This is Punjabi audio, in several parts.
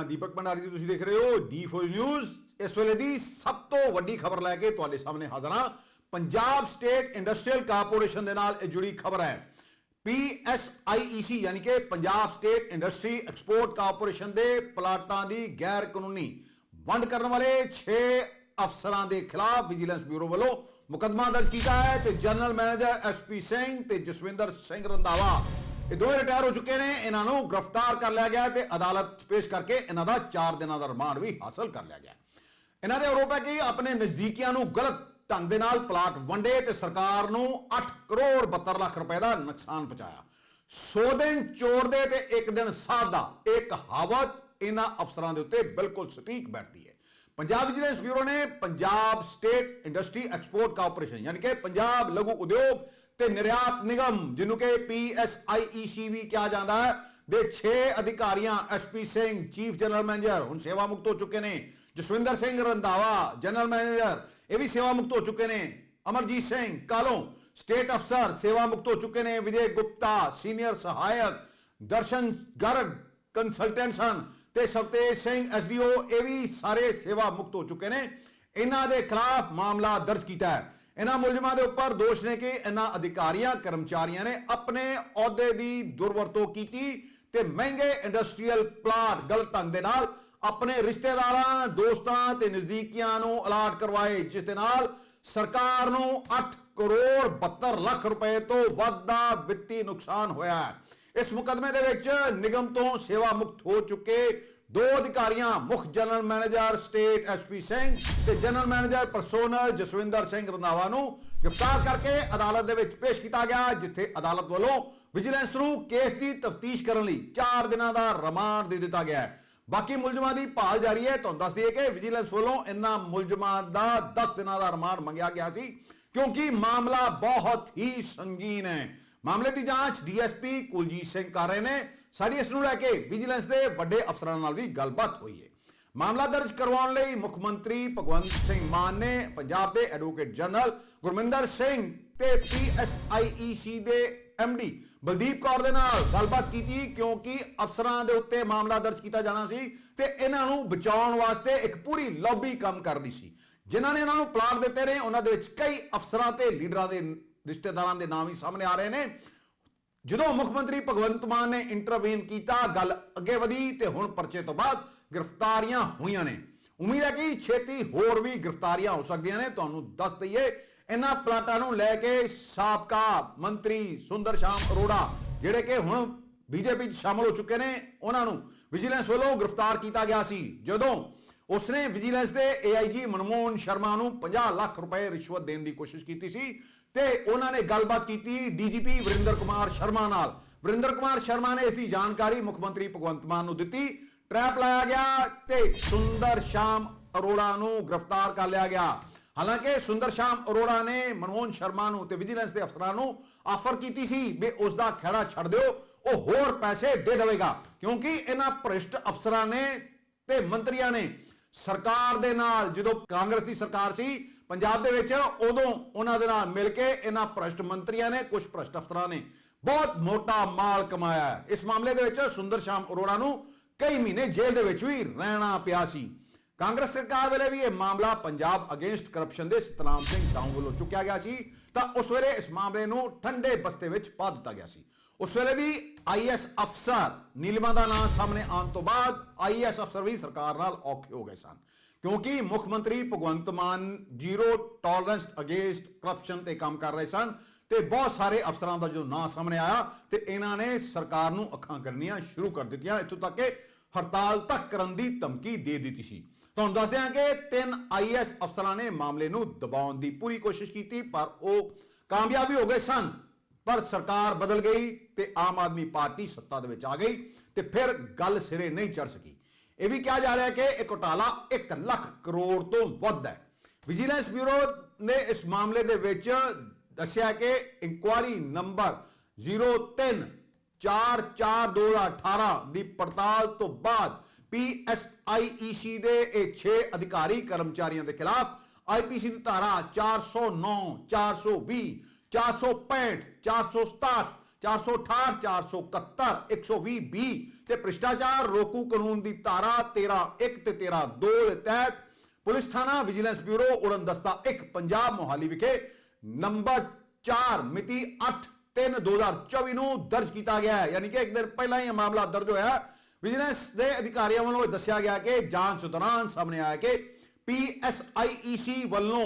ਹਾਂ, ਦੀਪਕ ਭੰਡਾਰੀ ਜੀ, ਤੁਸੀਂ ਦੇਖ ਰਹੇ ਹੋ ਡੀ4 ਨਿਊਜ਼ ਇਸ ਵੇਲੇ ਦੀ ਸਭ ਤੋਂ ਵੱਡੀ ਖਬਰ ਲੈ ਕੇ ਤੁਹਾਡੇ ਸਾਹਮਣੇ ਹਾਜ਼ਰ ਹਾਂ। ਪੰਜਾਬ ਸਟੇਟ ਇੰਡਸਟਰੀਅਲ ਕਾਰਪੋਰੇਸ਼ਨ ਦੇ ਨਾਲ ਜੁੜੀ ਖਬਰ ਹੈ। PSIEC ਯਾਨੀ ਕਿ Punjab state industry export corporation ਦੇ ਪਲਾਟਾਂ ਦੀ ਗੈਰ ਕਾਨੂੰਨੀ ਵੰਡ ਕਰਨ ਵਾਲੇ 6 ਅਫਸਰਾਂ ਦੇ ਖਿਲਾਫ ਵਿਜੀਲੈਂਸ ਬਿਊਰੋ ਵੱਲੋਂ ਮੁਕੱਦਮਾ ਦਰਜ ਕੀਤਾ ਹੈ ਤੇ ਜਨਰਲ ਮੈਨੇਜਰ ਐਸਪੀ ਸਿੰਘ ਤੇ ਜਸਵਿੰਦਰ ਸਿੰਘ ਰੰਧਾਵਾ ਇਹ ਦੋਵੇਂ ਰਿਟਾਇਰ ਹੋ ਚੁੱਕੇ ਨੇ, ਇਹਨਾਂ ਨੂੰ ਗ੍ਰਿਫਤਾਰ ਕਰ ਲਿਆ ਗਿਆ ਤੇ ਅਦਾਲਤ ਪੇਸ਼ ਕਰਕੇ ਇਹਨਾਂ ਦਾ 4 ਦਿਨਾਂ ਦਾ ਰਿਮਾਂਡ ਵੀ ਹਾਸਲ ਕਰ ਲਿਆ ਗਿਆ। ਇਹਨਾਂ ਦੇ ਆਰੋਪ ਹੈ ਕਿ ਆਪਣੇ ਨਜ਼ਦੀਕੀਆਂ ਨੂੰ ਗਲਤ ਢੰਗ ਦੇ ਨਾਲ ਪਲਾਟ ਵੰਡੇ ਤੇ ਸਰਕਾਰ ਨੂੰ 8 ਕਰੋੜ 72 ਲੱਖ ਰੁਪਏ ਦਾ ਨੁਕਸਾਨ ਪਹੁੰਚਾਇਆ। 100 ਦਿਨ ਚੋਰ ਦੇ ਤੇ ਇੱਕ ਦਿਨ ਸਾਧ ਦਾ ਇਹ ਕਹਾਵਤ ਇਹਨਾਂ ਅਫਸਰਾਂ ਦੇ ਉੱਤੇ ਬਿਲਕੁਲ ਸਟੀਕ ਬੈਠਦੀ ਹੈ। ਪੰਜਾਬ ਵਿਜੀਲੈਂਸ ਬਿਊਰੋ ਨੇ Punjab state industry export corporation, ਯਾਨੀ ਕਿ ਪੰਜਾਬ ਲਘੂ ਉਦਯੋਗ ਤੇ ਨਿਰਯਾਤ ਨਿਗਮ, ਜਿਹਨੂੰ ਕਿ PSIEC ਵੀ ਕਿਹਾ ਜਾਂਦਾ ਹੈ, ਦੇ 6 ਅਧਿਕਾਰੀਆਂ SP Singh chief general manager ਹੁਣ ਸੇਵਾ ਮੁਕਤ ਹੋ ਚੁੱਕੇ ਨੇ, ਜਸਵਿੰਦਰ ਸਿੰਘ ਰੰਧਾਵਾ ਜਨਰਲ ਮੈਨੇਜਰ ਇਹ ਵੀ ਸੇਵਾ ਮੁਕਤ ਹੋ ਚੁੱਕੇ ਨੇ, ਅਮਰਜੀਤ ਸਿੰਘ ਕਾਲੋਂ ਸਟੇਟ ਅਫਸਰ ਸੇਵਾ ਮੁਕਤ ਹੋ ਚੁੱਕੇ ਨੇ, ਵਿਜੇ ਗੁਪਤਾ ਸੀਨੀਅਰ ਸਹਾਇਕ ਦਰਸ਼ਨ ਗਰਗ ਕੰਸਲਟੈਂਟ ਹਨ ਤੇ ਸਵਤੇਜ ਸਿੰਘ ਐਸਡੀਓ ਇਹ ਵੀ ਸਾਰੇ ਸੇਵਾ ਮੁਕਤ ਹੋ ਚੁੱਕੇ ਨੇ। ਇਹਨਾਂ ਦੇ ਖਿਲਾਫ ਮਾਮਲਾ ਦਰਜ ਕੀਤਾ ਹੈ। ਇਹਨਾਂ ਮੁਲਜ਼ਮਾਂ ਦੇ ਉੱਪਰ ਦੋਸ਼ ਨੇ ਕਿ ਇਹਨਾਂ ਅਧਿਕਾਰੀਆਂ, ਕਰਮਚਾਰੀਆਂ ਨੇ ਆਪਣੇ ਅਹੁਦੇ ਦੀ ਦੁਰਵਰਤੋਂ ਕੀਤੀ ਤੇ ਮਹਿੰਗੇ ਇੰਡਸਟਰੀਅਲ ਪਲਾਟ ਗਲਤ ਢੰਗ ਦੇ ਨਾਲ ਆਪਣੇ ਰਿਸ਼ਤੇਦਾਰਾਂ, ਦੋਸਤਾਂ ਤੇ ਨਜ਼ਦੀਕੀਆਂ ਨੂੰ ਅਲਾਟ ਕਰਵਾਏ, ਜਿਸ ਦੇ ਨਾਲ ਸਰਕਾਰ ਨੂੰ 8 ਕਰੋੜ 72 ਲੱਖ ਰੁਪਏ ਤੋਂ ਵੱਧ ਦਾ ਵਿੱਤੀ ਨੁਕਸਾਨ ਹੋਇਆ ਹੈ। ਇਸ ਮੁਕਦਮੇ ਦੇ ਵਿੱਚ ਨਿਗਮ ਤੋਂ ਸੇਵਾ ਮੁਕਤ ਹੋ ਚੁੱਕੇ ਦੋ ਅਧਿਕਾਰੀਆਂ, ਮੁੱਖ general manager state SP Singh ਤੇ general manager personnel Jaswinder Singh Randhawa ਨੂੰ ਗ੍ਰਿਫਤਾਰ ਕਰਕੇ ਅਦਾਲਤ ਦੇ ਵਿੱਚ ਪੇਸ਼ ਕੀਤਾ ਗਿਆ, ਜਿੱਥੇ ਅਦਾਲਤ ਵੱਲੋਂ ਵਿਜੀਲੈਂਸ ਨੂੰ ਕੇਸ ਦੀ ਤਫਤੀਸ਼ ਕਰਨ ਲਈ 4 ਦਿਨਾਂ ਦਾ ਰਿਮਾਂਡ ਦੇ ਦਿੱਤਾ ਗਿਆ ਹੈ। ਬਾਕੀ ਮੁਲਜ਼ਮਾਂ ਦੀ ਭਾਲ ਜਾਰੀ ਹੈ। ਤੁਹਾਨੂੰ ਦੱਸ ਦਈਏ ਕਿ ਵਿਜੀਲੈਂਸ ਵੱਲੋਂ ਇਨ੍ਹਾਂ ਮੁਲਜ਼ਮਾਂ ਦਾ 10 ਦਿਨਾਂ ਦਾ ਰਿਮਾਂਡ ਮੰਗਿਆ ਗਿਆ ਸੀ, ਕਿਉਂਕਿ ਮਾਮਲਾ ਬਹੁਤ ਹੀ ਸੰਗੀਨ ਹੈ। ਮਾਮਲੇ ਦੀ ਜਾਂਚ ਡੀਐਸਪੀ ਕੁਲਜੀਤ ਸਿੰਘ ਕਰ ਰਹੇ ਨੇ। ਸਾਰੀ ਇਸ ਨੂੰ ਲੈ ਕੇ ਵਿਜੀਲੈਂਸ ਦੇ ਵੱਡੇ ਅਫਸਰਾਂ ਨਾਲ ਵੀ ਗੱਲਬਾਤ ਹੋਈ ਹੈ। ਮਾਮਲਾ ਦਰਜ ਕਰਵਾਉਣ ਲਈ ਮੁੱਖ ਮੰਤਰੀ ਭਗਵੰਤ ਸਿੰਘ ਮਾਨ ਨੇ ਪੰਜਾਬ ਦੇ ਐਡਵੋਕੇਟ ਜਨਰਲ ਗੁਰਮਿੰਦਰ ਸਿੰਘ ਤੇ ਪੀਐਸਆਈਈਸੀ ਦੇ ਐਮਡੀ ਬਲਦੀਪ ਕੌਰ ਦੇ ਨਾਲ ਗੱਲਬਾਤ ਕੀਤੀ ਕਿਉਂਕਿ ਅਫਸਰਾਂ ਦੇ ਉੱਤੇ ਮਾਮਲਾ ਦਰਜ ਕੀਤਾ ਜਾਣਾ ਸੀ ਤੇ ਇਹਨਾਂ ਨੂੰ ਬਚਾਉਣ ਵਾਸਤੇ ਇੱਕ ਪੂਰੀ ਲੌਬੀ ਕੰਮ ਕਰ ਰਹੀ ਸੀ। ਜਿਨ੍ਹਾਂ ਨੇ ਇਹਨਾਂ ਨੂੰ ਪਲਾਟ ਦਿੱਤੇ ਨੇ, ਉਹਨਾਂ ਦੇ ਵਿੱਚ ਕਈ ਅਫਸਰਾਂ ਤੇ ਲੀਡਰਾਂ ਦੇ ਰਿਸ਼ਤੇਦਾਰਾਂ ਦੇ ਨਾਮ ਵੀ ਸਾਹਮਣੇ ਆ ਰਹੇ ਨੇ। ਜਦੋਂ ਮੁੱਖ ਮੰਤਰੀ ਭਗਵੰਤ ਮਾਨ ਨੇ ਇੰਟਰਵੀਨ ਕੀਤਾ, ਗੱਲ ਅੱਗੇ ਵਧੀ ਤੇ ਹੁਣ ਪਰਚੇ ਤੋਂ ਬਾਅਦ ਗ੍ਰਿਫਤਾਰੀਆਂ ਹੋਈਆਂ ਨੇ। ਉਮੀਦ ਹੈ ਕਿ ਛੇਤੀ ਹੋਰ ਵੀ ਗ੍ਰਿਫਤਾਰੀਆਂ ਹੋ ਸਕਦੀਆਂ ਨੇ। ਤੁਹਾਨੂੰ ਦੱਸ ਦਈਏ, ਇਹਨਾਂ ਪਲਾਟਾਂ ਨੂੰ ਲੈ ਕੇ ਸਾਬਕਾ ਮੰਤਰੀ ਸੁੰਦਰ ਸ਼ਾਮ ਅਰੋੜਾ, ਜਿਹੜੇ ਕਿ ਹੁਣ ਬੀਜੇਪੀ 'ਚ ਸ਼ਾਮਲ ਹੋ ਚੁੱਕੇ ਨੇ, ਉਹਨਾਂ ਨੂੰ ਵਿਜੀਲੈਂਸ ਵੱਲੋਂ ਗ੍ਰਿਫਤਾਰ ਕੀਤਾ ਗਿਆ ਸੀ। ਜਦੋਂ ਉਸਨੇ ਵਿਜੀਲੈਂਸ ਦੇ ਏਆਈਜੀ ਮਨਮੋਹਨ ਸ਼ਰਮਾ ਨੂੰ 50 ਲੱਖ ਰੁਪਏ ਰਿਸ਼ਵਤ ਦੇਣ ਦੀ ਕੋਸ਼ਿਸ਼ ਕੀਤੀ ਸੀ ਤੇ ਉਹਨਾਂ ਨੇ ਗੱਲਬਾਤ ਕੀਤੀ ਡੀਜੀਪੀ ਵਰਿੰਦਰ ਕੁਮਾਰ ਸ਼ਰਮਾ ਨਾਲ। ਵਰਿੰਦਰ ਕੁਮਾਰ ਸ਼ਰਮਾ ਨੇ ਇਸ ਦੀ ਜਾਣਕਾਰੀ ਮੁੱਖ ਮੰਤਰੀ ਭਗਵੰਤ ਮਾਨ ਨੂੰ ਦਿੱਤੀ। ਟ੍ਰੈਪ ਲਾਇਆ ਗਿਆ ਤੇ ਸੁੰਦਰ ਸ਼ਾਮ ਅਰੋੜਾ ਨੂੰ ਗ੍ਰਿਫਤਾਰ ਕਰ ਲਿਆ ਗਿਆ। ਹਾਲਾਂਕਿ ਸੁੰਦਰ ਸ਼ਾਮ ਅਰੋੜਾ ਨੇ ਮਨਮੋਹਨ ਸ਼ਰਮਾ ਨੂੰ ਤੇ ਵਿਜੀਲੈਂਸ ਦੇ ਅਫਸਰਾਂ ਨੂੰ ਆਫਰ ਕੀਤੀ ਸੀ ਵੀ ਉਸ ਦਾ ਖੜਾ ਛੱਡ ਦਿਓ, ਉਹ ਹੋਰ ਪੈਸੇ ਦੇ ਦੇਵੇਗਾ। ਕਿਉਂਕਿ ਇਹਨਾਂ ਭ੍ਰਿਸ਼ਟ ਅਫਸਰਾਂ ਨੇ ਤੇ ਮੰਤਰੀਆਂ ਨੇ। ਸਰਕਾਰ ਦੇ ਨਾਲ ਜਦੋਂ ਕਾਂਗਰਸ ਦੀ ਸਰਕਾਰ ਸੀ ਪੰਜਾਬ ਦੇ ਵਿੱਚ ਉਦੋਂ ਉਹਨਾਂ ਦੇ ਨਾਲ ਮਿਲ ਕੇ ਇਹਨਾਂ ਭ੍ਰਸ਼ਟ ਮੰਤਰੀਆਂ ਨੇ ਕੁਝ ਭ੍ਰਸ਼ਟ ਅਫਸਰਾਂ ਨੇ ਬਹੁਤ ਮੋਟਾ ਮਾਲ ਕਮਾਇਆ ਇਸ ਮਾਮਲੇ ਦੇ ਵਿੱਚ ਸੁੰਦਰ ਸ਼ਾਮ ਅਰੋੜਾ ਨੂੰ ਕਈ ਮਹੀਨੇ ਜੇਲ੍ਹ ਦੇ ਵਿੱਚ ਵੀ ਰਹਿਣਾ ਪਿਆ ਸੀ। ਕਾਂਗਰਸ ਸਰਕਾਰ ਵੇਲੇ ਵੀ ਇਹ ਮਾਮਲਾ ਪੰਜਾਬ ਅਗੇਂਸਟ ਕਰਪਸ਼ਨ ਦੇ ਸਤਨਾਮ ਸਿੰਘ ਦਾਊ ਵੱਲੋਂ ਚੁੱਕਿਆ ਗਿਆ ਸੀ। ਤਾਂ ਉਸ ਵੇਲੇ ਇਸ ਮਾਮਲੇ ਨੂੰ ਠੰਡੇ ਬਸਤੇ ਵਿੱਚ ਪਾ ਦਿੱਤਾ ਗਿਆ ਸੀ। ਉਸ ਵੇਲੇ ਦੀ ਆਈਐਸ ਅਫਸਰ ਨੀਲਮਾ ਦਾ ਨਾਮ ਸਾਹਮਣੇ ਆਉਣ ਤੋਂ ਬਾਅਦ ਆਈਐਸ ਅਫਸਰ ਵੀ ਸਰਕਾਰ ਨਾਲ ਔਖੇ ਹੋ ਗਏ ਸਨ। ਕਿਉਂਕਿ ਮੁੱਖ ਮੰਤਰੀ Bhagwant Mann zero tolerance against corruption ਤੇ ਕੰਮ ਕਰ ਰਹੇ ਸਨ ਤੇ ਬਹੁਤ ਸਾਰੇ ਅਫਸਰਾਂ ਦਾ ਜੋ ਨਾਂ ਸਾਹਮਣੇ ਆਇਆ ਤੇ ਇਹਨਾਂ ਨੇ ਸਰਕਾਰ ਨੂੰ ਅੱਖਾਂ ਕਰਨੀਆਂ ਸ਼ੁਰੂ ਕਰ ਦਿੱਤੀਆਂ। ਇੱਥੋਂ ਤੱਕ ਕਿ ਹੜਤਾਲ ਤੱਕ ਕਰਨ ਦੀ ਧਮਕੀ ਦੇ ਦਿੱਤੀ ਸੀ। ਤੁਹਾਨੂੰ ਦੱਸਦੇ ਹਾਂ ਕਿ ਤਿੰਨ ਆਈਐਸ ਅਫਸਰਾਂ ਨੇ ਮਾਮਲੇ ਨੂੰ ਦਬਾਉਣ ਦੀ ਪੂਰੀ ਕੋਸ਼ਿਸ਼ ਕੀਤੀ, ਪਰ ਉਹ ਕਾਮਯਾਬ ਵੀ ਹੋ ਗਏ ਸਨ। ਪਰ ਸਰਕਾਰ ਬਦਲ ਗਈ ਤੇ ਆਮ ਆਦਮੀ ਪਾਰਟੀ ਸੱਤਾ ਦੇ ਵਿੱਚ ਆ ਗਈ ਤੇ ਫਿਰ ਗੱਲ ਸਿਰੇ ਨਹੀਂ ਚੜ ਸਕੀ। ਇਹ ਵੀ ਕਿਹਾ ਜਾ ਰਿਹਾ ਹੈ ਕਿ ਇਹ ਘੁਟਾਲਾ 1 ਲੱਖ ਕਰੋੜ ਤੋਂ ਵੱਧ ਹੈ। ਵਿਜੀਲੈਂਸ ਬਿਊਰੋ ਨੇ ਇਸ ਮਾਮਲੇ ਦੇ ਵਿੱਚ ਦੱਸਿਆ ਕਿ ਇਨਕੁਆਰੀ ਨੰਬਰ 03 44218 ਦੀ ਪੜਤਾਲ ਤੋਂ ਬਾਅਦ PSIEC ਦੇ ਇਹ 6 ਅਧਿਕਾਰੀ ਕਰਮਚਾਰੀਆਂ ਦੇ ਖਿਲਾਫ IPC ਦੀ ਧਾਰਾ 409 420 465 467 468 471 120 ਬੀ ਤੇ ਭ੍ਰਿਸ਼ਟਾਚਾਰ, ਰੋਕੂ ਕਾਨੂੰਨ ਦੀ ਧਾਰਾ 13 1 ਤੇ 13 2 ਦੇ ਤਹਿਤ ਪੁਲਿਸ ਥਾਣਾ ਵਿਜੀਲੈਂਸ ਬਿਊਰੋ ਉੜਨ 1 ਪੰਜਾਬ ਮੋਹਾਲੀ ਵਿਖੇ ਨੰਬਰ 4 ਮਿਤੀ 8 3 2024 ਨੂੰ ਦਰਜ ਕੀਤਾ ਗਿਆ ਹੈ। ਯਾਨੀ ਕਿ ਇੱਕ ਦਿਨ ਪਹਿਲਾਂ ਹੀ ਇਹ ਮਾਮਲਾ ਦਰਜ ਹੋਇਆ ਵਿਜੀਲੈਂਸ ਦੇ ਅਧਿਕਾਰੀਆਂ ਵੱਲੋਂ ਇਹ ਦੱਸਿਆ ਗਿਆ ਕਿ ਜਾਂਚ ਦੌਰਾਨ ਸਾਹਮਣੇ ਆਇਆ ਕਿ ਪੀਐਸਆਈਈਸੀ ਵੱਲੋਂ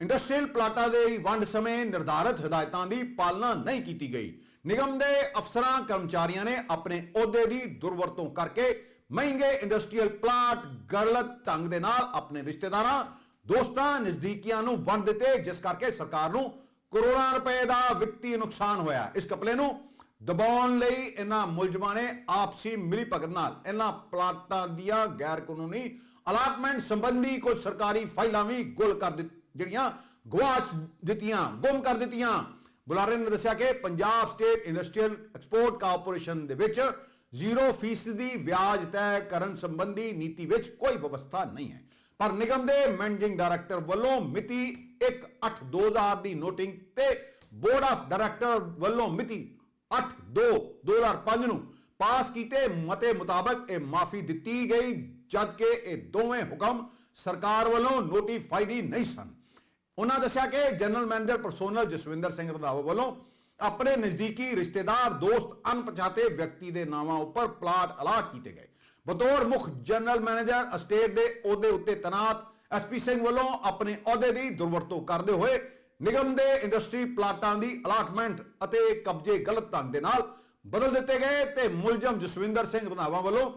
ਇੰਡਸਟਰੀਅਲ ਪਲਾਟਾਂ ਦੇ ਵੰਡ ਸਮੇਂ ਨਿਰਧਾਰਤ ਹਦਾਇਤਾਂ ਦੀ ਪਾਲਣਾ ਨਹੀਂ ਕੀਤੀ ਗਈ। ਨਿਗਮ ਦੇ ਅਫਸਰਾਂ, ਕਰਮਚਾਰੀਆਂ ਨੇ ਆਪਣੇ ਅਹੁਦੇ ਦੀ ਦੁਰਵਰਤੋਂ ਕਰਕੇ ਮਹਿੰਗੇ ਇੰਡਸਟਰੀਅਲ ਪਲਾਟ ਗਲਤ ਢੰਗ ਦੇ ਨਾਲ ਆਪਣੇ ਰਿਸ਼ਤੇਦਾਰਾਂ, ਦੋਸਤਾਂ, ਨਜ਼ਦੀਕੀਆਂ ਨੂੰ ਵੰਡ ਦਿੱਤੇ, ਜਿਸ ਕਰਕੇ ਸਰਕਾਰ ਨੂੰ ਕਰੋੜਾਂ ਰੁਪਏ ਦਾ ਵਿੱਤੀ ਨੁਕਸਾਨ ਹੋਇਆ। ਇਸ ਕਪਲੇ ਨੂੰ ਦਬਾਉਣ ਲਈ ਇਹਨਾਂ ਮੁਲਜ਼ਮਾਂ ਨੇ ਆਪਸੀ ਮਿਲੀ ਭਗਤ ਨਾਲ ਇਹਨਾਂ ਪਲਾਟਾਂ ਦੀਆਂ ਗੈਰ ਕਾਨੂੰਨੀ ਅਲਾਟਮੈਂਟ ਸੰਬੰਧੀ ਕੁਝ ਸਰਕਾਰੀ ਫਾਈਲਾਂ ਵੀ ਗੁੱਲ ਕਰ ਦਿੱਤ ਜਿਹੜੀਆਂ ਗਵਾਚ ਦਿੱਤੀਆਂ, ਗੁੰਮ ਕਰ ਦਿੱਤੀਆਂ। ਬੁਲਾਰੇ ਨੇ ਦੱਸਿਆ ਕਿ Punjab state industrial export corporation ਦੇ ਵਿੱਚ 0% ਦੀ ਵਿਆਜ ਤੈਅ ਕਰਨ ਸੰਬੰਧੀ ਨੀਤੀ ਵਿੱਚ ਕੋਈ ਵਿਵਸਥਾ ਨਹੀਂ ਹੈ। ਪਰ ਨਿਗਮ ਦੇ ਮੈਨੇਜਿੰਗ ਡਾਇਰੈਕਟਰ ਵੱਲੋਂ ਮਿਤੀ 1/8/2000 ਦੀ ਨੋਟਿੰਗ ਤੇ ਬੋਰਡ ਆਫ ਡਾਇਰੈਕਟਰ ਵੱਲੋਂ ਮਿਤੀ 8/2/2005 ਨੂੰ ਪਾਸ ਕੀਤੇ ਮਤੇ ਮੁਤਾਬਕ ਇਹ ਮਾਫੀ ਦਿੱਤੀ ਗਈ, ਜਦਕਿ ਇਹ ਦੋਵੇਂ ਹੁਕਮ ਸਰਕਾਰ ਵੱਲੋਂ ਨੋਟੀਫਾਈਡ ਹੀ ਨਹੀਂ ਸਨ। ਉਹਨਾਂ ਦੱਸਿਆ ਕਿ general manager personnel Jaswinder Singh Randhawa ਵੱਲੋਂ ਆਪਣੇ ਨਜ਼ਦੀਕੀ ਰਿਸ਼ਤੇਦਾਰ, ਦੋਸਤ, ਅਣਪਛਾਤੇ ਵਿਅਕਤੀ ਦੇ ਨਾਵਾਂ ਉੱਪਰ ਪਲਾਟ ਅਲਾਟ ਕੀਤੇ ਗਏ। ਬਤੌਰ ਮੁੱਖ ਜਨਰਲ ਮੈਨੇਜਰ ਅਸਟੇਟ ਦੇ ਅਹੁਦੇ ਉੱਤੇ ਤਨਾਤ ਐਸਪੀ ਸਿੰਘ ਵੱਲੋਂ ਆਪਣੇ ਅਹੁਦੇ ਦੀ ਦੁਰਵਰਤੋਂ ਕਰਦੇ ਹੋਏ ਨਿਗਮ ਦੇ ਇੰਡਸਟਰੀ ਪਲਾਟਾਂ ਦੀ ਅਲਾਟਮੈਂਟ ਅਤੇ ਕਬਜ਼ੇ ਗਲਤ ਢੰਗ ਦੇ ਨਾਲ ਬਦਲ ਦਿੱਤੇ ਗਏ ਤੇ ਮੁਲਜ਼ਮ ਜਸਵਿੰਦਰ ਸਿੰਘ ਰੰਧਾਵਾ ਵੱਲੋਂ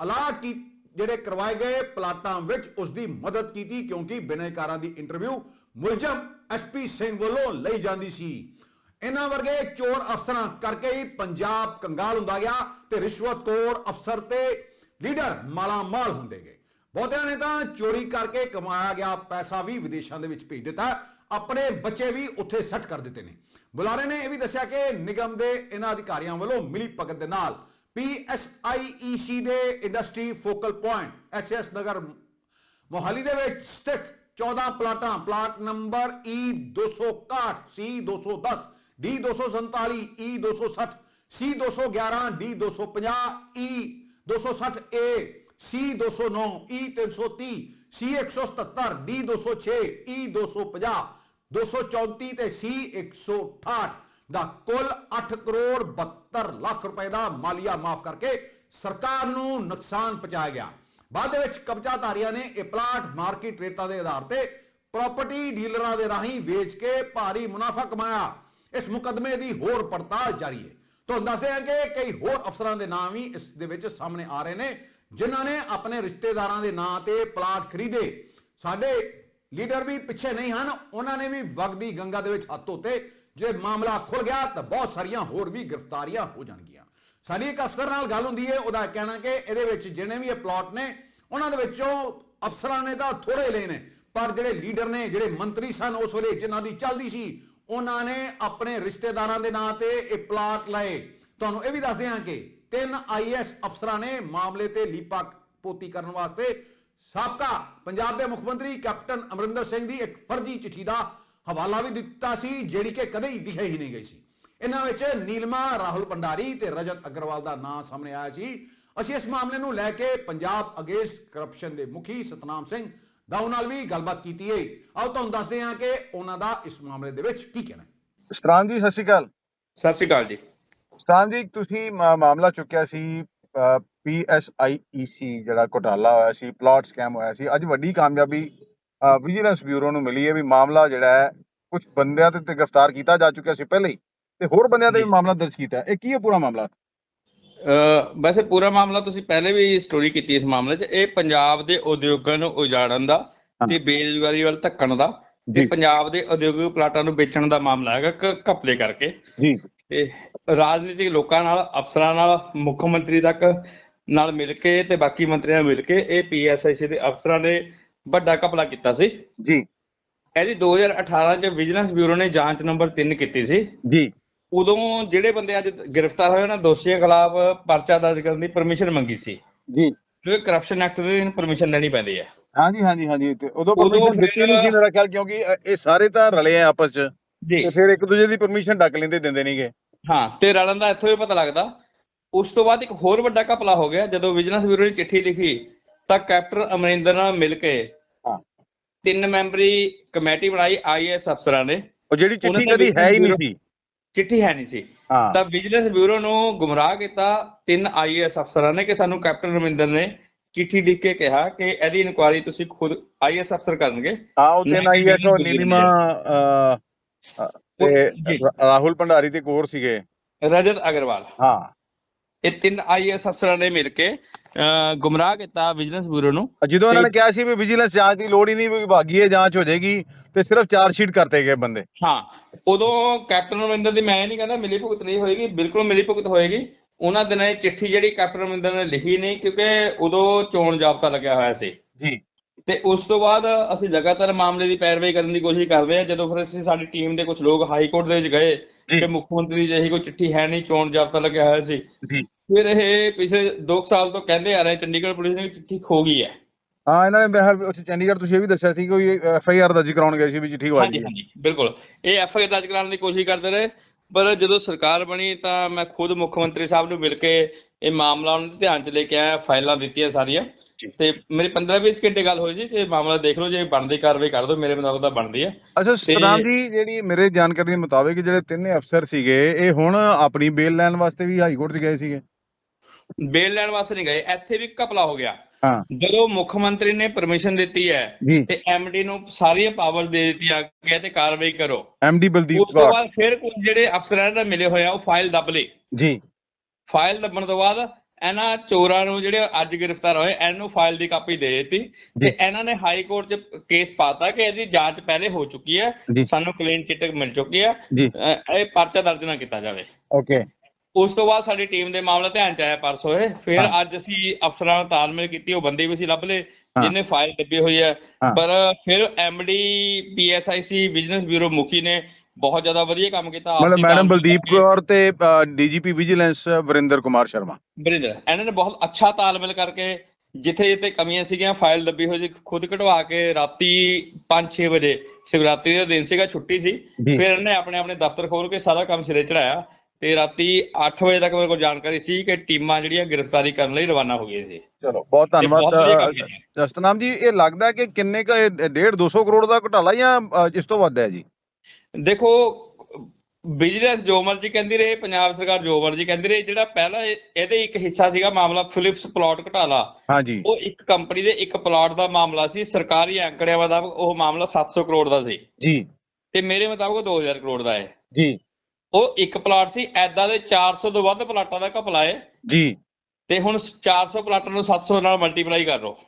ਅਲਾਟ ਕੀ ਜਿਹੜੇ ਕਰਵਾਏ ਗਏ ਪਲਾਟਾਂ ਵਿੱਚ ਉਸ ਦੀ ਮਦਦ ਕੀਤੀ ਕਿਉਂਕਿ ਬਿਨੈਕਾਰਾਂ ਦੀ ਇੰਟਰਵਿਊ ਮੁਲਜ਼ਮ ਐਸਪੀ ਸਿੰਘ ਵੱਲੋਂ ਲਈ ਜਾਂਦੀ ਸੀ। ਇਹਨਾਂ ਵਰਗੇ ਚੋਰ ਅਫਸਰਾਂ ਕਰਕੇ ਹੀ ਪੰਜਾਬ ਕੰਗਾਲ ਹੁੰਦਾ ਗਿਆ ਤੇ ਰਿਸ਼ਵਤਖੋਰ ਅਫਸਰ ਤੇ ਲੀਡਰ ਮਾਲਾਮਾਲ ਹੁੰਦੇ ਗਏ। ਬਹੁਤਿਆਂ ਨੇ ਤਾਂ ਚੋਰੀ ਕਰਕੇ ਕਮਾਇਆ ਗਿਆ ਪੈਸਾ ਵੀ ਵਿਦੇਸ਼ਾਂ ਦੇ ਵਿੱਚ ਭੇਜ ਦਿੱਤਾ। ਆਪਣੇ ਬੱਚੇ ਵੀ ਉੱਥੇ ਸੱਟ ਕਰ ਦਿੱਤੇ ਨੇ। ਬੁਲਾਰੇ ਨੇ ਇਹ ਵੀ ਦੱਸਿਆ ਕਿ ਨਿਗਮ ਦੇ ਇਹਨਾਂ ਅਧਿਕਾਰੀਆਂ ਵੱਲੋਂ ਮਿਲੀ ਭਗਤ ਦੇ ਨਾਲ ਪੀਐਸਆਈਈਸੀ ਦੇ industry focal point SS Nagar Mohali ਦੇ ਵਿੱਚ ਸਥਿਤ 14 ਪਲਾਟਾਂ plot number E261 C210 D247 E260 C211 D250 E260A C209 E330 C177 D206 E250 234 ਤੇ C168 ਦਾ ਕੁੱਲ 8 ਕਰੋੜ 72 ਲੱਖ ਰੁਪਏ ਦਾ ਮਾਲੀਆ ਮਾਫ ਕਰਕੇ ਸਰਕਾਰ ਨੂੰ ਨੁਕਸਾਨ ਪਹੁੰਚਾਇਆ ਗਿਆ ਬਾਅਦ ਦੇ ਵਿੱਚ ਕਬਜ਼ਾਧਾਰੀਆਂ ਨੇ ਇਹ ਪਲਾਟ ਮਾਰਕੀਟ ਰੇਟਾਂ ਦੇ ਆਧਾਰ ਤੇ ਪ੍ਰਾਪਰਟੀ ਡੀਲਰਾਂ ਦੇ ਰਾਹੀਂ ਵੇਚ ਕੇ ਭਾਰੀ ਮੁਨਾਫਾ ਕਮਾਇਆ। ਇਸ ਮੁਕਦਮੇ ਦੀ ਹੋਰ ਪੜਤਾਲ ਜਾਰੀ ਹੈ। ਤੁਹਾਨੂੰ ਦੱਸਦੇ ਹਾਂ ਕਿ ਕਈ ਹੋਰ ਅਫਸਰਾਂ ਦੇ ਨਾਮ ਵੀ ਇਸ ਦੇ ਵਿੱਚ ਸਾਹਮਣੇ ਆ ਰਹੇ ਨੇ, ਜਿਨ੍ਹਾਂ ਨੇ ਆਪਣੇ ਰਿਸ਼ਤੇਦਾਰਾਂ ਦੇ ਨਾਂ ਤੇ ਪਲਾਟ ਖਰੀਦੇ। ਸਾਡੇ ਲੀਡਰ ਵੀ ਪਿੱਛੇ ਨਹੀਂ ਹਨ, ਉਹਨਾਂ ਨੇ ਵੀ ਵਗਦੀ ਗੰਗਾ ਦੇ ਵਿੱਚ ਹੱਥ ਧੋਤੇ। ਜੇ ਮਾਮਲਾ ਖੁੱਲ ਗਿਆ ਤਾਂ ਬਹੁਤ ਸਾਰੀਆਂ ਹੋਰ ਵੀ ਗ੍ਰਿਫਤਾਰੀਆਂ ਹੋ ਜਾਣਗੀਆਂ। ਸਾਡੀ ਇੱਕ ਅਫਸਰ ਨਾਲ ਗੱਲ ਹੁੰਦੀ ਹੈ, ਉਹਦਾ ਕਹਿਣਾ ਕਿ ਇਹਦੇ ਵਿੱਚ ਜਿਹਨੇ ਵੀ ਇਹ ਪਲਾਟ ਨੇ, ਉਹਨਾਂ ਦੇ ਵਿੱਚੋਂ ਅਫਸਰਾਂ ਨੇ ਤਾਂ ਥੋੜੇ ਲਏ ਨੇ, ਪਰ ਜਿਹੜੇ ਲੀਡਰ ਨੇ, ਜਿਹੜੇ ਮੰਤਰੀ ਸਨ ਉਸ ਵੇਲੇ ਜਿਨ੍ਹਾਂ ਦੀ ਚੱਲਦੀ ਸੀ, ਉਹਨਾਂ ਨੇ ਆਪਣੇ ਰਿਸ਼ਤੇਦਾਰਾਂ ਦੇ ਨਾਂ ਤੇ ਇਹ ਪਲਾਟ ਲਏ। ਤੁਹਾਨੂੰ ਇਹ ਵੀ ਦੱਸਦੇ ਹਾਂ ਕਿ ਤਿੰਨ ਆਈਐਸ ਅਫਸਰਾਂ ਨੇ ਮਾਮਲੇ ਤੇ ਲੀਪਾ ਪੋਤੀ ਕਰਨ ਵਾਸਤੇ ਸਾਬਕਾ ਪੰਜਾਬ ਦੇ ਮੁੱਖ ਮੰਤਰੀ ਕੈਪਟਨ ਅਮਰਿੰਦਰ ਸਿੰਘ ਦੀ ਇੱਕ ਫਰਜ਼ੀ ਚਿੱਠੀ ਦਾ ਹਵਾਲਾ ਵੀ ਦਿੱਤਾ ਸੀ, ਜਿਹੜੀ ਕਿ ਕਦੇ ਹੀ ਦਿਖਾਈ ਹੀ ਨਹੀਂ ਗਈ ਸੀ। ਇਹਨਾਂ ਵਿੱਚ ਨੀਲਮਾ ਰਾਹੁਲ ਪੰਡਾਰੀ ਤੇ ਰਜਤ ਅਗਰਵਾਲ ਦਾ ਨਾਮ ਸਾਹਮਣੇ ਆਇਆ ਸੀ। ਅਸੀਂ ਇਸ ਮਾਮਲੇ ਨੂੰ ਲੈ ਕੇ ਪੰਜਾਬ ਅਗੇਂਸਟ ਕਰਪਸ਼ਨ ਦੇ ਮੁਖੀ ਸਤਨਾਮ ਸਿੰਘ ਦਾਊ ਨਾਲ ਵੀ ਗੱਲਬਾਤ ਕੀਤੀ ਹੈ। ਆਓ ਤੁਹਾਨੂੰ ਦੱਸਦੇ ਹਾਂ ਕਿ ਉਹਨਾਂ ਦਾ ਇਸ ਮਾਮਲੇ ਦੇ ਵਿੱਚ ਕੀ ਕਹਿਣਾ ਹੈ। ਸਤਰਾਮ ਜੀ ਸਤਿ ਸ਼੍ਰੀ ਅਕਾਲ। ਸਤਿ ਸ਼੍ਰੀ ਅਕਾਲ ਜੀ। ਸਤਰਾਮ ਜੀ ਤੁਸੀਂ ਮਾਮਲਾ ਚੁੱਕਿਆ ਸੀ ਪੀਐਸਆਈਈਸੀ ਜਿਹੜਾ ਘੁਟਾਲਾ ਹੋਇਆ ਸੀ ਪਲਾਟ ਸਕੈਮ ਹੋਇਆ ਸੀ। ਅੱਜ ਵੱਡੀ ਕਾਮਯਾਬੀ ਵਿਜੀਲੈਂਸ ਬਿਊਰੋ ਨੂੰ ਮਿਲੀ ਹੈ ਵੀ ਮਾਮਲਾ ਜਿਹੜਾ ਹੈ ਕੁਝ ਬੰਦਿਆਂ ਤੇ ਗ੍ਰਿਫਤਾਰ ਕੀਤਾ ਜਾ ਚੁੱਕਿਆ ਸੀ ਪਹਿਲੇ ਹੀ। ਤੇ ਹੋਰ ਬੰਦਿਆਂ ਤੇ ਵੀ। ਮਾਮਲਾ ਦਰਜ ਕੀਤਾ ਹੈ। ਇਹ ਕੀ ਹੈ ਪੂਰਾ ਮਾਮਲਾ? ਅ ਵੈਸੇ ਪੂਰਾ ਮਾਮਲਾ ਤੁਸੀਂ ਪਹਿਲੇ ਵੀ ਸਟੋਰੀ ਕੀਤੀ ਇਸ ਮਾਮਲੇ 'ਚ। ਇਹ ਪੰਜਾਬ ਦੇ ਉਦਯੋਗਾਂ ਨੂੰ ਉਜਾੜਨ ਦਾ। ਤੇ ਬੇਰੁਜ਼ਗਾਰੀ ਵੱਲ ਧੱਕਣ ਦਾ। ਤੇ ਪੰਜਾਬ ਦੇ ਉਦਯੋਗਿਕ ਪਲਾਟਾਂ ਨੂੰ ਵੇਚਣ ਦਾ ਮਾਮਲਾ ਹੈਗਾ ਘਪਲੇ ਕਰਕੇ। ਜੀ। ਤੇ ਰਾਜਨੀਤਿਕ ਲੋਕਾਂ ਨਾਲ ਅਫਸਰਾਂ ਨਾਲ ਮੁੱਖ ਮੰਤਰੀ ਤੱਕ ਨਾਲ ਮਿਲ ਕੇ ਤੇ ਬਾਕੀ ਮੰਤਰੀਆਂ ਨਾਲ ਮਿਲ ਕੇ ਇਹ ਪੀਐਸਆਈਸੀ ਦੇ ਅਫਸਰਾਂ ਨੇ ਵੱਡਾ ਘਪਲਾ ਕੀਤਾ ਸੀ। ਜੀ। ਇਹਦੀ 2018 ਚ ਵਿਜੀਲੈਂਸ ਬਿਊਰੋ ਨੇ ਜਾਂਚ ਨੰਬਰ 3 ਕੀਤੀ ਸੀ। ਜੀ। ਉਦੋਂ ਜਿਹੜੇ ਬੰਦੇ ਅੱਜ ਗ੍ਰਿਫਤਾਰ ਹੋਏ ਉਹਨਾਂ ਦੋਸ਼ੀਆਂ ਖਿਲਾਫ ਪਰਚਾ ਦਰਜ ਕਰਨ ਦੀ ਪਰਮਿਸ਼ਨ ਮੰਗੀ ਸੀ। ਜੀ। ਕਿਉਂਕਿ ਕਰਪਸ਼ਨ ਐਕਟ ਦੇ ਅਧੀਨ ਪਰਮਿਸ਼ਨ ਦੇਣੀ ਪੈਂਦੀ ਹੈ। ਹਾਂਜੀ ਹਾਂਜੀ ਹਾਂਜੀ। ਤੇ ਉਦੋਂ ਪਰਮਿਸ਼ਨ ਦਿੱਤੀ ਨਹੀਂ ਸੀ ਮੇਰਾ ਖਿਆਲ ਕਿਉਂਕਿ ਇਹ ਸਾਰੇ ਤਾਂ ਰਲੇ ਆ ਆਪਸ ਚ। ਜੀ। ਤੇ ਫਿਰ ਇੱਕ ਦੂਜੇ ਦੀ ਪਰਮਿਸ਼ਨ ਡੱਕ ਲੈਂਦੇ ਦਿੰਦੇ ਨਹੀਂਗੇ ਹਾਂ ਤੇ ਰਲਣ ਦਾ ਇੱਥੋਂ ਹੀ ਪਤਾ ਲੱਗਦਾ। ਉਸ ਤੋਂ ਬਾਅਦ ਇੱਕ ਹੋਰ ਵੱਡਾ ਘਪਲਾ ਹੋ ਗਿਆ ਜਦੋਂ ਵਿਜੀਲੈਂਸ ਬਿਊਰੋ ਨੇ ਚਿੱਠੀ ਲਿਖੀ ਤਾਂ ਕੈਪਟਨ ਅਮਰਿੰਦਰ ਨਾਲ ਮਿਲ ਕੇ ਹਾਂ। ਤਿੰਨ ਮੈਂਬਰੀ ਕਮੇਟੀ ਬਣਾਈ ਆਈਐਸ ਅਫਸਰਾਂ ਨੇ। ਉਹ ਜਿਹੜੀ ਚਿੱਠੀ ਕਦੀ ਹੈ ਹੀ ਨਹੀਂ ਸੀ। ਚਿੱਠੀ ਹੈ ਨਹੀਂ ਸੀ। ਤਾਂ ਵਿਜੀਲੈਂਸ ਬਿਊਰੋ ਨੂੰ ਗੁੰਮਰਾਹ ਕੀਤਾ ਤਿੰਨ ਆਈਏਐਸ ਅਫਸਰਾਂ ਨੇ ਕਿ ਸਾਨੂੰ ਕੈਪਟਨ ਰਮਿੰਦਰ ਨੇ ਚਿੱਠੀ ਲਿਖ ਕੇ ਕਿਹਾ ਕਿ ਇਹਦੀ ਇਨਕੁਆਇਰੀ ਤੁਸੀਂ ਖੁਦ ਆਈਏਐਸ ਅਫਸਰ ਕਰਨਗੇ। ਹਾਂ ਉਹ ਤੇ ਨਹੀਂ, ਨਾ ਹੀ ਇੱਕ ਬਿਲਕੁਲ ਨੀਲਿਮਾ ਤੇ। ਰਾਹੁਲ ਭੰਡਾਰੀ ਤੇ ਕੋਰ ਸੀਗੇ। ਰਜਤ ਅਗਰਵਾਲ। ਹਾਂ। ਇਹ ਤਿੰਨ ਆਈਏਐਸ ਅਫਸਰਾਂ ਨੇ ਮਿਲ ਕੇ ਗੁੰਮਰਾਹ ਕੀਤਾ ਵਿਜੀਲੈਂਸ ਬਿਊਰੋ ਨੂੰ ਜਦੋਂ ਇਹਨਾਂ ਨੇ ਕਿਹਾ ਸੀ ਵੀ ਵਿਜੀਲੈਂਸ ਜਾਂਚ ਦੀ ਲੋੜ ਹੀ ਨਹੀਂ ਵੀ ਵਿਭਾਗੀਏ ਜਾਂਚ ਹੋ ਜਾਏਗੀ ਤੇ ਸਿਰਫ ਚਾਰਜ ਸ਼ੀਟ ਕਰਤੇ ਗਏ ਬੰਦੇ। ਹਾਂ ਉਦੋਂ ਕੈਪਟਨ ਰਮਿੰਦਰ ਦੀ ਮੈਂ ਨਹੀਂ ਕਹਿੰਦਾ ਮਿਲੀ ਭੁਗਤ ਨਹੀਂ ਹੋਏਗੀ ਬਿਲਕੁਲ ਮਿਲੀ ਭੁਗਤ ਹੋਏਗੀ। ਉਹਨਾਂ ਦਿਨਾਂ ਇਹ ਚਿੱਠੀ ਜਿਹੜੀ ਕੈਪਟਨ ਰਮਿੰਦਰ ਨੇ ਲਿਖੀ ਨਹੀਂ ਕਿਉਂਕਿ ਉਦੋਂ ਚੋਣ ਜਾਬਤਾ ਲੱਗਿਆ ਹੋਇਆ ਸੀ। ਜੀ। ਤੇ ਉਸ ਤੋਂ ਬਾਅਦ ਅਸੀਂ ਲਗਾਤਾਰ ਮਾਮਲੇ ਦੀ ਪੈਰਵਾਈ ਕਰਨ ਦੀ ਕੋਸ਼ਿਸ਼ ਕਰਦੇ ਹਾਂ ਜਦੋਂ ਫਿਰ ਅਸੀਂ ਸਾਡੀ ਟੀਮ ਦੇ ਕੁਝ ਲੋਕ ਹਾਈ ਕੋਰਟ ਦੇ ਵਿੱਚ ਗਏ। ਕਿ ਮੁੱਖ ਮੰਤਰੀ ਦੀ ਅਜਿਹੀ ਕੋਈ ਚਿੱਠੀ ਹੈ ਨਹੀਂ ਚੋਣ ਜਾਬਤਾ ਲੱਗਿਆ ਹੋਇਆ ਸੀ। ਫਿਰ ਇਹ ਪਿਛਲੇ 2 ਸਾਲ ਤੋਂ ਕਹਿੰਦੇ ਆ ਰਹੇ ਚੰਡੀਗੜ੍ਹ ਪੁਲਿਸ ਨੇ ਕਿ ਚਿੱਠੀ ਖੋ ਗਈ ਹੈ। ਹਾਂ ਇਹਨਾਂ ਨੇ ਬਿਹਾਰ ਉੱਥੇ ਚੰਡੀਗੜ੍ਹ ਤੁਸੀਂ ਇਹ ਵੀ ਦੱਸਿਆ ਸੀ ਕੋਈ ਐਫ ਆਈ ਆਰ ਦਰਜ ਕਰਾਉਣ ਗਏ ਸੀ ਵੀ ਚਿੱਠੀ ਗਵਾ ਹਾਂਜੀ ਗਈ ਹਾਂਜੀ ਬਿਲਕੁਲ। ਇਹ ਐਫ ਆਈ ਦਰਜ ਕਰਾਉਣ ਦੀ ਕੋਸ਼ਿਸ਼ ਕਰਦੇ ਰਹੇ। ਪਰ ਜਦੋਂ ਸਰਕਾਰ ਬਣੀ ਤਾਂ ਮੈਂ ਖੁਦ ਮੁੱਖ ਮੰਤਰੀ ਸਾਹਿਬ ਨੂੰ ਮਿਲ ਕੇ ਇਹ ਮਾਮਲਾ ਉਹਨਾਂ ਦੇ ਧਿਆਨ 'ਚ ਲੈ ਕੇ ਆਇਆ ਫਾਈਲਾਂ ਦਿੱਤੀਆਂ ਸਾਰੀਆਂ। ਤੇ ਮੇਰੀ 15-20 ਘੰਟੇ ਗੱਲ ਹੋਈ ਸੀ ਇਹ ਮਾਮਲਾ ਦੇਖ ਲਓ ਜੇ ਬਣਦੀ ਕਾਰਵਾਈ ਕਰ ਦਿਓ ਮੇਰੇ ਮੁਤਾਬਕ ਤਾਂ ਬਣਦੀ ਹੈ ਅੱਛਾ ਸਤਨਾਮ ਜੀ ਜਿਹੜੀ ਮੇਰੇ ਜਾਣਕਾਰੀ ਦੇ ਮੁਤਾਬਿਕ ਜਿਹੜੇ ਤਿੰਨੇ ਅਫਸਰ ਸੀਗੇ ਇਹ ਹੁਣ ਆਪਣੀ ਬੇਲ ਲੈਣ ਵਾਸਤੇ ਵੀ ਹਾਈ ਕੋਰਟ 'ਚ ਗਏ ਸੀਗੇ? ਬੇਲ ਲੈਣ ਵਾਸਤੇ ਨਹੀਂ ਗਏ ਇੱਥੇ ਵੀ ਘਪਲਾ ਹੋ ਗਿਆ। ਜਦੋਂ ਮੁੱਖ ਮੰਤਰੀ ਨੇ ਪਰਮਿਸ਼ਨ ਦਿੱਤੀ ਹੈ ਤੇ ਐਮਡੀ ਨੂੰ ਸਾਰੀਆਂ ਪਾਵਰ ਦੇ ਦਿੱਤੀਆਂ ਕਿ ਤੇ ਕਾਰਵਾਈ ਕਰੋ। ਐਮਡੀ ਬਲਦੀਪ ਉਸ ਤੋਂ ਕੌਰ। ਬਾਅਦ ਫਿਰ ਕੁਝ ਜਿਹੜੇ ਅਫਸਰਾਂ ਨਾਲ ਮਿਲੇ ਹੋਏ ਆ ਉਹ ਫਾਈਲ ਦੱਬ ਲਈ ਜੀ। ਫਾਈਲ ਦੱਬਣ ਤੋਂ ਬਾਅਦ ਇਹਨਾਂ ਚੋਰਾਂ ਨੂੰ ਜਿਹੜੇ ਅੱਜ ਗ੍ਰਿਫਤਾਰ ਹੋਏ ਇਹਨਾਂ ਨੂੰ ਫਾਈਲ ਦੀ ਕਾਪੀ ਦੇ ਦਿੱਤੀ। ਤੇ ਇਹਨਾਂ ਨੇ ਹਾਈ ਕੋਰਟ 'ਚ ਕੇਸ ਪਾਤਾ ਕਿ ਇਹਦੀ ਜਾਂਚ ਪਹਿਲੇ ਹੋ ਚੁੱਕੀ ਹੈ। ਸਾਨੂੰ ਕਲੀਨ ਚਿੱਟ ਮਿਲ ਚੁੱਕੀ ਹੈ। ਇਹ ਪਰਚਾ ਦਰਜ ਨਾ ਕੀਤਾ ਜਾਵੇ। ਓਕੇ ਉਸ ਤੋਂ ਬਾਅਦ ਸਾਡੀ ਟੀਮ ਦੇ ਮਾਮਲਾ ਧਿਆਨ ਚ ਆਇਆ ਪਰਸੋਂ ਇਹ ਫਿਰ। ਅੱਜ ਅਸੀਂ ਅਫਸਰਾਂ ਨਾਲ ਤਾਲਮੇਲ ਕੀਤੀ ਉਹ ਬੰਦੇ ਵੀ ਅਸੀਂ ਲੱਭ ਲਏ ਹਾਂ। ਜਿਹਨੇ ਫਾਈਲ ਦੱਬੀ ਹੋਈ ਹੈ। ਪਰ ਫਿਰ ਐਮਡੀ ਪੀਐਸਆਈਸੀ ਬਿਜ਼ਨਸ ਬਿਊਰੋ ਮੁਖੀ ਨੇ ਬਹੁਤ ਜ਼ਿਆਦਾ ਵਧੀਆ ਕੰਮ ਕੀਤਾ ਮਤਲਬ ਮੈਡਮ ਬਲਦੀਪ। ਕੌਰ ਤੇ ਡੀਜੀਪੀ ਵਿਜੀਲੈਂਸ ਵਰਿੰਦਰ ਕੁਮਾਰ ਸ਼ਰਮਾ ਵਰਿੰਦਰ ਇਹਨਾਂ ਨੇ ਬਹੁਤ ਅੱਛਾ ਤਾਲਮੇਲ ਕਰਕੇ ਜਿੱਥੇ ਜਿੱਥੇ ਕਮੀਆਂ ਸੀਗੀਆਂ ਫਾਈਲ ਦੱਬੀ ਹੋਈ ਸੀ ਖੁਦ ਕਢਵਾ ਕੇ ਰਾਤੀ 5-6 ਵਜੇ ਸ਼ਿਵਰਾਤਰੀ ਦਾ ਦਿਨ ਸੀਗਾ ਛੁੱਟੀ ਸੀ। ਫਿਰ ਇਹਨੇ ਆਪਣੇ ਆਪਣੇ ਦਫ਼ਤਰ ਖੋਲ ਕੇ ਸਾਰਾ ਕੰਮ ਸਿਰੇ ਚੜਾਇਆ ਤੇ ਰਾਤੀ 8 ਵਜੇ ਤੱਕ ਮੇਰੇ ਕੋਲ ਜਾਣਕਾਰੀ ਸੀ ਕਿ ਟੀਮਾਂ ਜਿਹੜੀਆਂ ਗ੍ਰਿਫਤਾਰੀ ਕਰਨ ਲਈ ਰਵਾਨਾ ਹੋ ਗਈਆਂ ਸੀ। ਚਲੋ ਬਹੁਤ ਧੰਨਵਾਦ। ਜਸਤਨਾਮ ਜੀ ਇਹ ਲੱਗਦਾ ਕਿ ਕਿੰਨੇ ਕ 1.5 200 ਕਰੋੜ ਦਾ ਘੁਟਾਲਾ ਜਾਂ ਇਸ ਤੋਂ ਵੱਧ ਹੈ ਜੀ? ਦੇਖੋ ਬਿਜ਼ਨਸ ਜੋ ਮਰਜ਼ੀ ਕਹਿੰਦੀ ਰਹੇ ਪੰਜਾਬ ਸਰਕਾਰ ਜੋ ਮਰਜ਼ੀ ਕਹਿੰਦੀ ਰਹੇ ਜਿਹੜਾ ਪਹਿਲਾ ਇਹ- ਇਹਦੇ ਇੱਕ ਹਿੱਸਾ ਸੀਗਾ ਮਾਮਲਾ ਫਿਲਿਪਸ ਪਲਾਟ ਘਟਾਲਾ। ਹਾਂਜੀ ਉਹ ਇੱਕ ਕੰਪਨੀ ਦੇ ਇੱਕ ਪਲਾਟ ਦਾ ਮਾਮਲਾ ਸੀ ਸਰਕਾਰੀ ਅੰਕੜਿਆਂ ਮੁਤਾਬਕ ਉਹ ਮਾਮਲਾ 700 ਕਰੋੜ ਦਾ ਸੀ। ਜੀ। ਤੇ ਮੇਰੇ ਮੁਤਾਬਕ ਉਹ 2000 ਕਰੋੜ ਦਾ ਹੈ। ਜੀ। ਉਹ ਇੱਕ ਪਲਾਟ ਸੀ ਐਦਾਂ ਦੇ 400 ਤੋਂ ਵੱਧ ਪਲਾਟਾਂ ਦਾ ਘਪਲਾ ਹੈ ਜੀ। ਤੇ ਹੁਣ 400 ਪਲਾਟਾਂ ਨੂੰ 700 ਨਾਲ ਮਲਟੀਪਲਾਈ ਕਰ ਲਓ।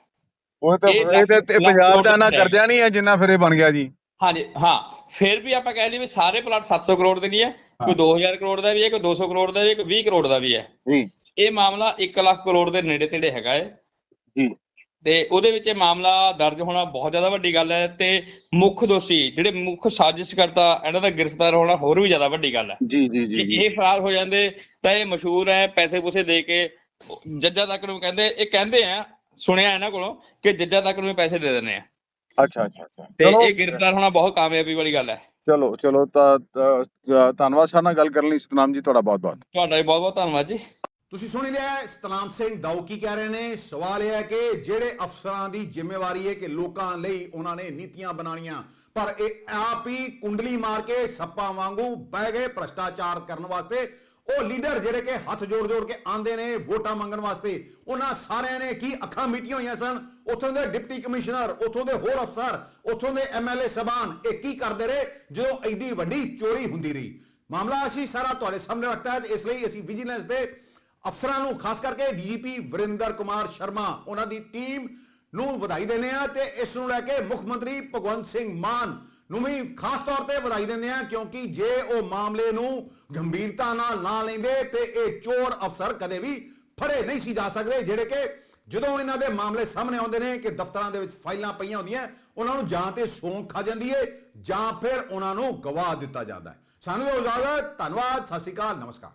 ਉਹ ਤਾਂ ਇਹ ਤੇ- ਪੰਜਾਬ ਦਾ ਨਾ। ਕਰਜ਼ਾ ਨਹੀਂ ਹੈ ਜਿੰਨਾ ਫਿਰ ਇਹ ਬਣ ਗਿਆ ਜੀ। ਹਾਂਜੀ ਹਾਂ। ਫਿਰ ਵੀ ਆਪਾਂ ਕਹਿ ਲਈਏ ਵੀ ਸਾਰੇ ਪਲਾਟ 700 ਕਰੋੜ ਦੇ ਨਹੀਂ ਹੈ। ਕੋਈ 2000 ਕਰੋੜ ਦਾ ਵੀ ਹੈ ਕੋਈ 200 ਕਰੋੜ ਦਾ ਵੀ ਹੈ ਕੋਈ 20 ਕਰੋੜ ਦਾ ਵੀ ਹੈ। ਜੀ। ਇਹ ਮਾਮਲਾ 1 ਲੱਖ ਕਰੋੜ ਦੇ ਨੇੜੇ ਤੇੜੇ ਹੈਗਾ ਹੈ ਜੀ। ਤੇ ਉਹਦੇ ਵਿੱਚ ਇਹ ਮਾਮਲਾ ਦਰਜ ਹੋਣਾ ਬਹੁਤ ਜ਼ਿਆਦਾ ਵੱਡੀ ਗੱਲ ਹੈ ਤੇ ਮੁੱਖ ਦੋਸ਼ੀ ਜਿਹੜੇ ਮੁੱਖ ਸਾਜ਼ਿਸ਼ ਕਰਤਾ ਇਹਨਾਂ ਦਾ ਗ੍ਰਿਫਤਾਰ ਹੋਣਾ ਹੋਰ ਵੀ ਜ਼ਿਆਦਾ ਵੱਡੀ ਗੱਲ ਹੈ। ਜੀ ਜੀ ਜੀ ਇਹ ਫਰਾਰ ਹੋ ਜਾਂਦੇ ਤਾਂ ਇਹ ਮਸ਼ਹੂਰ ਹੈ ਪੈਸੇ ਪੂਸੇ ਦੇ ਕੇ। ਜੱਜਾਂ ਤੱਕ ਨੂੰ ਕਹਿੰਦੇ ਇਹ ਕਹਿੰਦੇ ਆ ਸੁਣਿਆ ਇਹਨਾਂ ਕੋਲੋਂ ਕਿ ਜੱਜਾਂ ਤੱਕ ਨੂੰ ਪੈਸੇ ਦੇ ਦਿੰਦੇ ਆ। ਅੱਛਾ ਅੱਛਾ ਅੱਛਾ। ਤੇ ਇਹ ਗ੍ਰਿਫਤਾਰ ਹੋਣਾ ਬਹੁਤ ਕਾਮਯਾਬੀ ਵਾਲੀ ਗੱਲ ਹੈ। ਚਲੋ ਚਲੋ ਤਾਂ ਧੰਨਵਾਦ ਸਾਡੇ ਨਾਲ ਗੱਲ ਕਰਨ ਲਈ। ਸਤਨਾਮ ਜੀ ਤੁਹਾਡਾ ਬਹੁਤ ਬਹੁਤ ਤੁਹਾਡਾ ਵੀ ਬਹੁਤ ਬਹੁਤ ਧੰਨਵਾਦ ਜੀ। ਤੁਸੀਂ ਸੁਣੀ ਲਿਆ ਹੈ, ਸਤਨਾਮ ਸਿੰਘ ਦਾਊ ਕੀ ਕਹਿ ਰਹੇ ਨੇ? ਸਵਾਲ ਇਹ ਹੈ ਕਿ ਜਿਹੜੇ ਅਫਸਰਾਂ ਦੀ ਜ਼ਿੰਮੇਵਾਰੀ ਹੈ ਕਿ ਲੋਕਾਂ ਲਈ ਉਹਨਾਂ ਨੇ ਨੀਤੀਆਂ ਬਣਾਉਣੀਆਂ ਪਰ ਇਹ ਆਪ ਹੀ ਕੁੰਡਲੀ ਮਾਰ ਕੇ ਸੱਪਾਂ ਵਾਂਗੂ ਬਹਿ ਗਏ ਭ੍ਰਸ਼ਟਾਚਾਰ ਕਰਨ ਵਾਸਤੇ। ਉਹ ਲੀਡਰ ਜਿਹੜੇ ਕਿ ਹੱਥ ਜੋੜ ਜੋੜ ਕੇ ਆਂਦੇ ਨੇ ਵੋਟਾਂ ਮੰਗਣ ਵਾਸਤੇ ਉਹਨਾਂ ਸਾਰਿਆਂ ਨੇ ਕੀ ਅੱਖਾਂ ਮੀਟੀਆਂ ਹੋਈਆਂ ਸਨ? ਉੱਥੋਂ ਦੇ ਡਿਪਟੀ ਕਮਿਸ਼ਨਰ ਉੱਥੋਂ ਦੇ ਹੋਰ ਅਫਸਰ ਉੱਥੋਂ ਦੇ ਐਮਐਲਏ ਸਬਾਨ ਇਹ ਕੀ ਕਰਦੇ ਰਹੇ ਜਦੋਂ ਐਡੀ ਵੱਡੀ ਚੋਰੀ ਹੁੰਦੀ ਰਹੀ? ਮਾਮਲਾ ਅਸੀਂ ਸਾਰਾ ਤੁਹਾਡੇ ਸਾਹਮਣੇ ਰੱਖਤਾ ਹੈ ਇਸ ਲਈ ਅਸੀਂ ਵਿਜੀਲੈਂਸ ਦੇ ਅਫਸਰਾਂ ਨੂੰ, ਖਾਸ ਕਰਕੇ ਡੀਜੀਪੀ ਵਰਿੰਦਰ ਕੁਮਾਰ ਸ਼ਰਮਾ, ਉਹਨਾਂ ਦੀ ਟੀਮ ਨੂੰ ਵਧਾਈ ਦਿੰਦੇ ਆ ਤੇ ਇਸ ਨੂੰ ਲੈ ਕੇ ਮੁੱਖ ਮੰਤਰੀ ਭਗਵੰਤ ਸਿੰਘ ਮਾਨ ਨੂੰ ਵੀ ਖਾਸ ਤੌਰ ਤੇ ਵਧਾਈ ਦਿੰਦੇ ਆ ਕਿਉਂਕਿ ਜੇ ਉਹ ਮਾਮਲੇ ਨੂੰ ਗੰਭੀਰਤਾ ਨਾਲ ਨਾ ਲੈਂਦੇ ਤੇ ਇਹ ਚੋਰ ਅਫਸਰ ਕਦੇ ਵੀ ਫੜੇ ਨਹੀਂ ਸੀ ਜਾ ਸਕਦੇ, ਜਿਹੜੇ ਕਿ ਜਦੋਂ ਇਹਨਾਂ ਦੇ ਮਾਮਲੇ ਸਾਹਮਣੇ ਆਉਂਦੇ ਨੇ ਕਿ ਦਫ਼ਤਰਾਂ ਦੇ ਵਿੱਚ ਫਾਈਲਾਂ ਪਈਆਂ ਹੁੰਦੀਆਂ, ਉਹਨਾਂ ਨੂੰ ਜਾਂ ਤੇ ਸੌਂਕ ਖਾ ਜਾਂਦੀ ਏ ਜਾਂ ਫਿਰ ਉਹਨਾਂ ਨੂੰ ਗਵਾ ਦਿੱਤਾ ਜਾਂਦਾ ਹੈ ਸਾਨੂੰ ਦਿਓ ਇਜਾਜ਼ਤ ਧੰਨਵਾਦ, ਸਤਿ ਸ਼੍ਰੀ ਅਕਾਲ, ਨਮਸਕਾਰ।